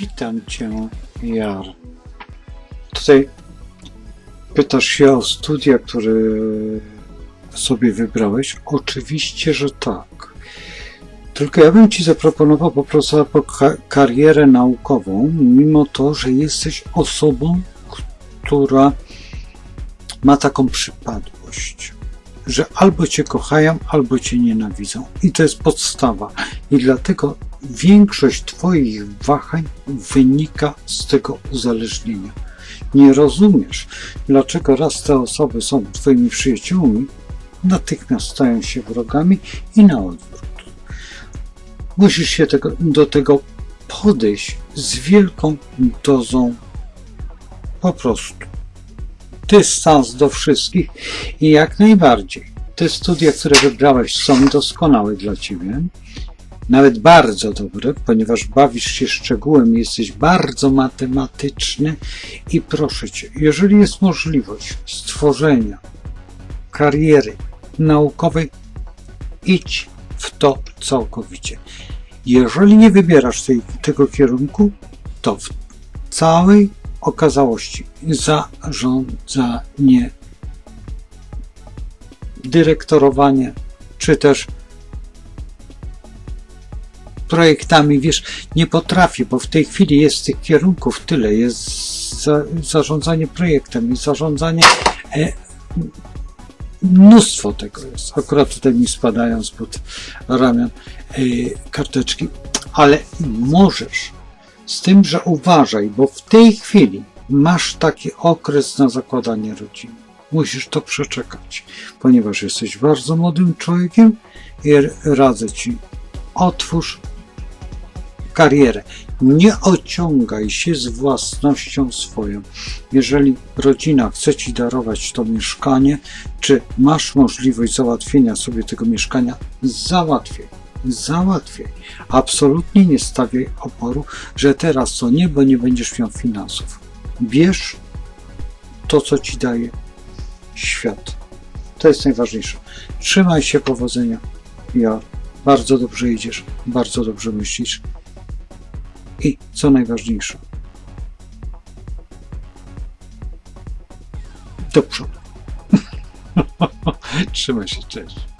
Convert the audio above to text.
Witam Cię, Jar. Tutaj pytasz się o studia, które sobie wybrałeś? Oczywiście, że tak. Tylko ja bym Ci zaproponował po prostu karierę naukową, mimo to, że jesteś osobą, która ma taką przypadłość, że albo Cię kochają, albo Cię nienawidzą. I to jest podstawa. I dlatego większość Twoich wahań wynika z tego uzależnienia. Nie rozumiesz, dlaczego raz te osoby są Twoimi przyjaciółmi, natychmiast stają się wrogami i na odwrót. Musisz się tego, do tego podejść z wielką dozą po prostu dystans do wszystkich i jak najbardziej. Te studia, które wybrałeś, są doskonałe dla Ciebie, nawet bardzo dobre, ponieważ bawisz się szczegółem, jesteś bardzo matematyczny i proszę Cię, jeżeli jest możliwość stworzenia kariery naukowej, idź w to całkowicie. Jeżeli nie wybierasz tej, tego kierunku, to w całej okazałości zarządzanie, dyrektorowanie, czy też projektami, wiesz, nie potrafię, bo w tej chwili jest tych kierunków tyle, jest za, zarządzanie projektem, jest zarządzanie, e, mnóstwo tego jest. Akurat tutaj mi spadają spod ramion e, karteczki, ale możesz z tym, że uważaj, bo w tej chwili masz taki okres na zakładanie rodziny. Musisz to przeczekać, ponieważ jesteś bardzo młodym człowiekiem i radzę ci, otwórz karierę. Nie ociągaj się z własnością swoją. Jeżeli rodzina chce ci darować to mieszkanie, czy masz możliwość załatwienia sobie tego mieszkania, załatwiaj. Załatwiaj. Absolutnie nie stawiaj oporu, że teraz to nie, bo nie będziesz miał finansów. Bierz to, co ci daje świat. To jest najważniejsze. Trzymaj się powodzenia. Ja bardzo dobrze idziesz, bardzo dobrze myślisz. I co najważniejsze, do przodu. Trzymaj się, cześć.